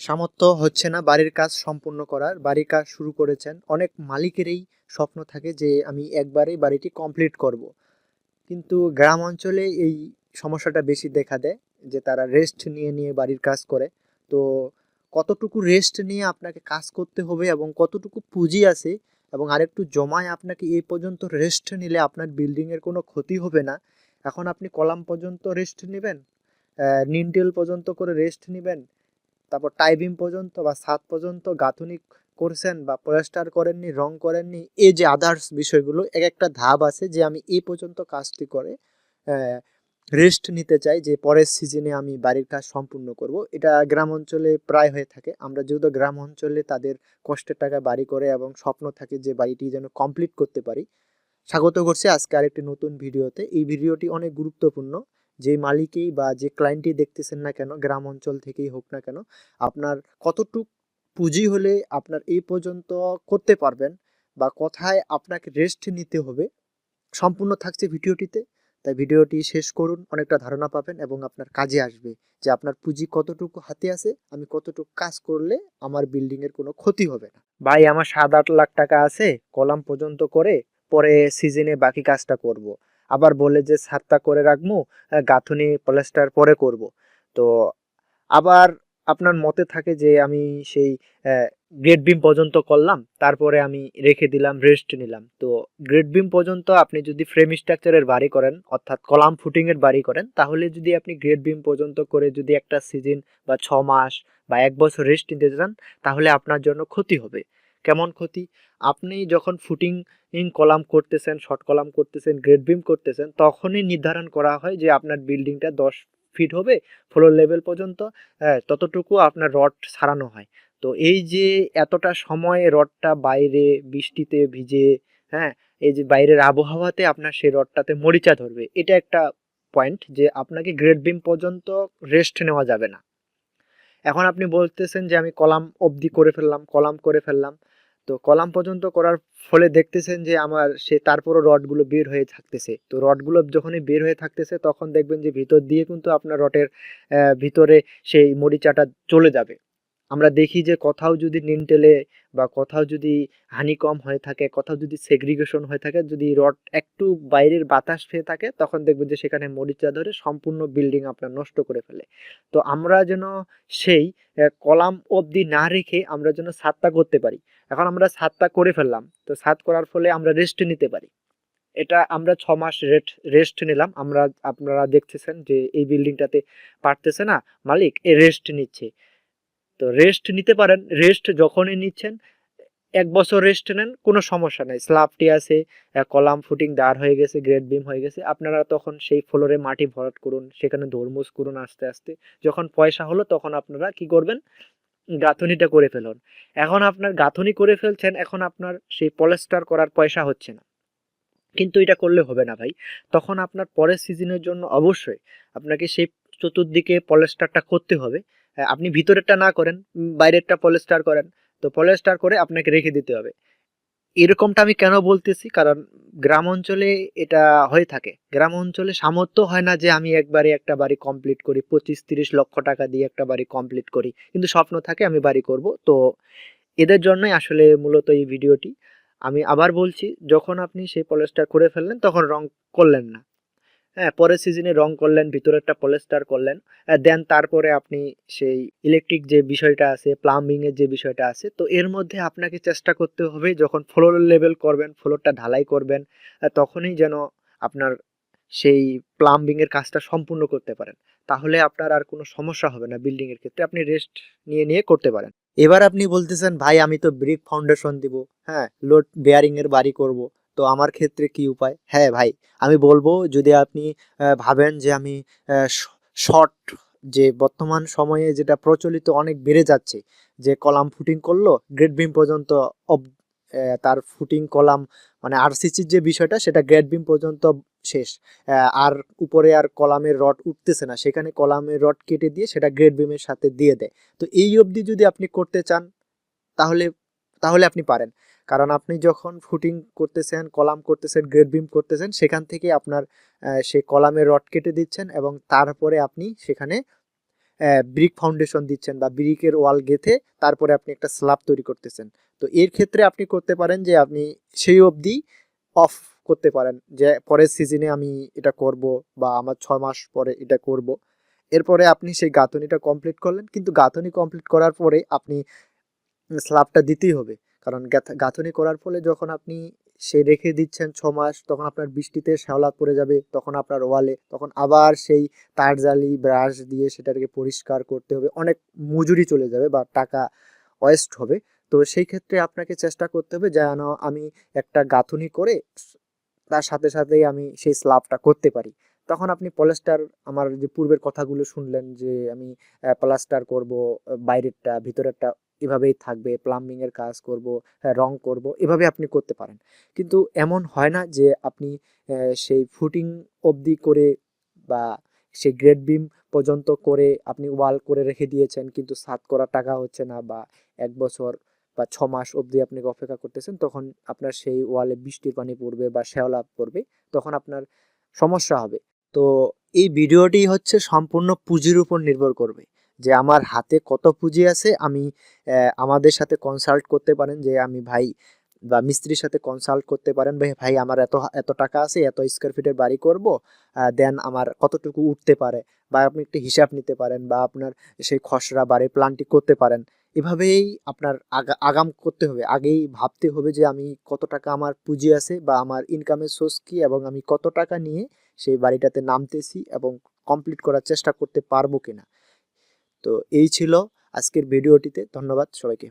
সামর্থ্য হচ্ছে না বাড়ির কাজ সম্পূর্ণ করার। বাড়ির কাজ শুরু করেছেন। অনেক মালিকেরই স্বপ্ন থাকে যে আমি একবারেই বাড়িটি কমপ্লিট করব। কিন্তু গ্রাম অঞ্চলে এই সমস্যাটা বেশি দেখা দেয় যে তারা রেস্ট নিয়ে নিয়ে বাড়ির কাজ করে। তো কতটুকু রেস্ট নিয়ে আপনাকে কাজ করতে হবে এবং কতটুকু পুঁজি আছে এবং আরেকটু জমায় আপনাকে এই পর্যন্ত রেস্ট নিলে আপনার বিল্ডিংয়ের কোনো ক্ষতি হবে না। এখন আপনি কলাম পর্যন্ত রেস্ট নেবেন নিনটেল পর্যন্ত করে রেস্ট নেবেন তারপর টাইবিম পর্যন্ত বা ছাদ পর্যন্ত গাঁথুনি করছেন বা প্লাস্টার করেননি, রং করেননি, এই যে আদার্স বিষয়গুলো, এক একটা ধাপ আছে যে আমি এই পর্যন্ত কাজটি করে রেস্ট নিতে চাই যে পরের সিজনে আমি বাড়ির কাজ সম্পূর্ণ করব। এটা গ্রাম অঞ্চলে প্রায় হয়ে থাকে। আমরা যেহেতু গ্রাম অঞ্চলে তাদের কষ্টের টাকা বাড়ি করে এবং স্বপ্ন থাকে যে বাড়িটি যেন কমপ্লিট করতে পারি। স্বাগত করছি আজকে আরেকটি নতুন ভিডিওতে এই ভিডিওটি অনেক গুরুত্বপূর্ণ। যে মালিকই বা যে ক্লায়েন্টই দেখতেছেন না কেন, গ্রাম অঞ্চল থেকেই হোক না কেন, আপনার কতটুক পুঁজি হলে আপনার এই পর্যন্ত করতে পারবেন বা কোথায় আপনাকে রেস্ট নিতে হবে, সম্পূর্ণ থাকছে ভিডিওটিতে তাই ভিডিওটি শেষ করুন, অনেকটা ধারণা পাবেন এবং আপনার কাজে আসবে যে আপনার পুঁজি কতটুকু হাতে আছে, আমি কতটুকু কাজ করলে আমার বিল্ডিংয়ের কোনো ক্ষতি হবে না ভাই, আমার সাত আট লাখ টাকা আছে, কলাম পর্যন্ত করে পরে সিজনে বাকি কাজটা করব। আবার বলে যে ছাদটা করে রাখব গাঁথুনি প্লাস্টার পরে করব। তো আবার আপনার মতে থাকে যে, আমি সেই গ্রেড বিম পর্যন্ত করলাম, তারপরে আমি রেখে দিলাম, রেস্ট নিলাম তো গ্রেড বিম পর্যন্ত আপনি যদি ফ্রেম স্ট্রাকচারের বাড়ি করেন, অর্থাৎ কলাম ফুটিংয়ের বাড়ি করেন, তাহলে যদি আপনি গ্রেড বিম পর্যন্ত করে যদি একটা সিজন বা ছ মাস বা এক বছর রেস্ট নিতে চান, তাহলে আপনার জন্য ক্ষতি হবে কেমন ক্ষতি? আপনি যখন ফুটিং কলাম করতেছেন শর্ট কলাম করতেছেন গ্রেড বিম করতেছেন, তখনই নির্ধারণ করা হয় যে আপনার বিল্ডিংটা দশ ফিট হবে ফ্লোর লেভেল পর্যন্ত ততটুকু আপনার রড সারানো হয়। তো এই যে এতটা সময় রডটা বাইরে বৃষ্টিতে ভিজে হ্যাঁ এই যে বাইরের আবহাওয়াতে আপনার সেই রডটাতে মরিচা ধরবে, এটা একটা পয়েন্ট যে আপনাকে গ্রেড বিম পর্যন্ত রেস্ট নেওয়া যাবে না। এখন আপনি বলতেছেন যে আমি কলাম অবধি করে ফেললাম কলাম করে ফেললাম তো কলাম পর্যন্ত করার ফলে দেখতেছেন যে আমার সে তারপরও রডগুলো বের হয়ে থাকতেছে। তো রডগুলো যখনই বের হয়ে থাকতেছে তখন দেখবেন যে ভিতর দিয়ে কিন্তু আপনার রটের ভিতরে সেই মরিচাটা চলে যাবে। আমরা দেখি যে কোথাও যদি নিনটেলে বা কোথাও যদি হানিকম হয়ে থাকে, কোথাও যদি সেগ্রিগেশন হয়ে থাকে, যদি রড একটু বাইরের বাতাস পেয়ে থাকে, তখন দেখবেন যে সেখানে মরিচা ধরে সম্পূর্ণ বিল্ডিং আপনার নষ্ট করে ফেলে। তো আমরা যেন সেই কলাম অবধি না রেখে আমরা যেন সাতটা করতে পারি। এখন আমরা সাতটা করে ফেললাম, তো সাত করার ফলে আমরা রেস্ট নিতে পারি। এটা আমরা ছ মাস রেট রেস্ট নিলাম। আমরা, আপনারা দেখতেছেন যে এই বিল্ডিংটাতে পারতেছে না মালিক, এ রেস্ট নিচ্ছে। তো রেস্ট নিতে পারেন। রেস্ট যখনই নিচ্ছেন, এক বছর রেস্ট নেন, কোনো সমস্যা নেই। স্ল্যাবটি আছে কলাম ফুটিং দাঁড় হয়ে গেছে গ্রেড বিম হয়ে গেছে, আপনারা তখন সেই ফ্লোরে মাটি ভরাট করুন, সেখানে ধর্মুজ করুন আস্তে আস্তে। যখন পয়সা হলো, তখন আপনারা কি করবেন? গাঁথনিটা করে ফেলুন। এখন আপনার গাঁথনি করে ফেলছেন, এখন আপনার সেই পলেস্টার করার পয়সা হচ্ছে না। কিন্তু এটা করলে হবে না ভাই। তখন আপনার পরের সিজনের জন্য অবশ্যই আপনাকে সেই চতুর্দিকে পলেস্টারটা করতে হবে। আপনি ভিতরেরটা না করেন বাইরেরটা পলেস্টার করেন, তো পলেস্টার করে আপনাকে রেখে দিতে হবে। এরকমটা আমি কেন বলতেছি? কারণ গ্রাম অঞ্চলে এটা হয়ে থাকে। গ্রাম অঞ্চলে সামর্থ্য হয় না যে আমি একবারে একটা বাড়ি কমপ্লিট করি, পঁচিশ তিরিশ লক্ষ টাকা দিয়ে একটা বাড়ি কমপ্লিট করি। কিন্তু স্বপ্ন থাকে আমি বাড়ি করব। তো এদের জন্যই আসলে মূলত এই ভিডিওটি। আমি আবার বলছি, যখন আপনি সেই পলেস্টার করে ফেললেন, তখন রং করলেন না। হ্যাঁ পরের সিজনে রং করলেন, ভিতরেরটা পলেস্টার করলেন দেন তারপরে আপনি সেই ইলেকট্রিক যে বিষয়টা আছে প্লাম্বিং এর যে বিষয়টা আছে, তো এর মধ্যে আপনাকে চেষ্টা করতে হবে, যখন ফ্লোর লেভেল করবেন ফ্লোরটা ঢালাই করবেন তখনই যেন আপনার সেই প্লাম্বিং এর কাজটা সম্পূর্ণ করতে পারেন। তাহলে আপনার আর কোনো সমস্যা হবে না বিল্ডিং এর ক্ষেত্রে, আপনি রেস্ট নিয়ে নিয়ে করতে পারেন। এবার আপনি বলতেছেন, ভাই, আমি তো ব্রিক ফাউন্ডেশন দিব হ্যাঁ লোড বেয়ারিং এর বাড়ি করব। তো আমার ক্ষেত্রে কি উপায়? হ্যাঁ ভাই, আমি বলব যদি আপনি ভাবেন যে আমি শর্ট যে বর্তমান সময়ে যেটা প্রচলিত অনেক বেড়ে যাচ্ছে, যে কলাম ফুটিং করল গ্রেড বিম পর্যন্ত অব- তার ফুটিং কলাম মানে আরসিসির যে বিষয়টা, সেটা গ্রেড বিম পর্যন্ত শেষ। আর উপরে আর কলামের রড উঠতেছে না, সেখানে কলামের রড কেটে দিয়ে সেটা গ্রেড বিমের সাথে দিয়ে দেয়। তো এই অবধি যদি আপনি করতে চান, তাহলে তাহলে আপনি পারেন। কারণ আপনি যখন ফুটিং করতেছেন কলাম করতেছেন গ্রেড বিম করতেছেন সেখান থেকে আপনার আহ, সেই কলামের রড কেটে দিচ্ছেন এবং তারপরে আপনি সেখানে ব্রিক ফাউন্ডেশন দিচ্ছেন বা ব্রিকের ওয়াল গেথে তারপরে আপনি একটা স্ল্যাব তৈরি করতেছেন। তো এর ক্ষেত্রে আপনি করতে পারেন যে আপনি সেই অবধি অফ করতে পারেন যে পরের সিজনে আমি এটা করব বা আমার ছয় মাস পরে এটা করব। এরপরে আপনি সেই গাঁথনিটা কমপ্লিট করলেন কিন্তু গাঁথনি কমপ্লিট করার পরে আপনি স্ল্যাবটা দিতেই হবে। কারণ গাথ- গাঁথনি করার ফলে যখন আপনি সে রেখে দিচ্ছেন ছ মাস, তখন আপনার বৃষ্টিতে শ্যাওলা পড়ে যাবে, তখন আপনার ওয়ালে, তখন আবার সেই তার জালি, ব্রাশ দিয়ে সেটাকে পরিষ্কার করতে হবে। অনেক মজুরি চলে যাবে বা টাকা ওয়েস্ট হবে। তো সেই ক্ষেত্রে আপনাকে চেষ্টা করতে হবে যেন আমি একটা গাঁথনি করে তার সাথে সাথেই আমি সেই স্ল্যাবটা করতে পারি। তখন আপনি পলেস্টার আমার যে পূর্বের কথাগুলো শুনলেন যে আমি প্লাস্টার করব, বাইরেরটা, ভিতরেরটা এভাবেই থাকবে প্লাম্বিং এর কাজ করব হ্যাঁ, রং করব এভাবে আপনি করতে পারেন। কিন্তু এমন হয় না যে আপনি সেই ফুটিং অবধি করে বা সেই গ্রেড বিম পর্যন্ত করে আপনি ওয়াল করে রেখে দিয়েছেন কিন্তু সাত করা টাকা হচ্ছে না বা এক বছর বা ছ মাস অবধি আপনি অপেক্ষা করতেছেন তখন আপনার সেই ওয়ালে বৃষ্টির পানি পড়বে বা শ্যাওলা পড়বে তখন আপনার সমস্যা হবে। তো এই ভিডিওটি হচ্ছে সম্পূর্ণ পুঁজির উপর নির্ভর করবে। যে আমার হাতে কত পুঁজি আছে, আমি আমাদের সাথে কনসাল্ট করতে পারেন, যে আমি ভাই বা মিস্ত্রির সাথে কনসাল্ট করতে পারেন, ভাই ভাই, আমার এত এত টাকা আছে, এত স্কোয়ার ফিটের বাড়ি করব দেন আমার কতটুকু উঠতে পারে? বা আপনি একটা হিসাব নিতে পারেন, বা আপনার সেই খসড়া বাড়ির প্ল্যানটি করতে পারেন। এভাবেই আপনার আগা, আগাম করতে হবে। আগেই ভাবতে হবে যে আমি কত টাকা আমার পুঁজি আছে, বা আমার ইনকামের সোর্স কি, এবং আমি কত টাকা নিয়ে সেই বাড়িটাতে নামতেছি, এবং কমপ্লিট করার চেষ্টা করতে পারব কিনা। তো এই ছিল আজকের ভিডিওটিতে ধন্যবাদ সবাইকে।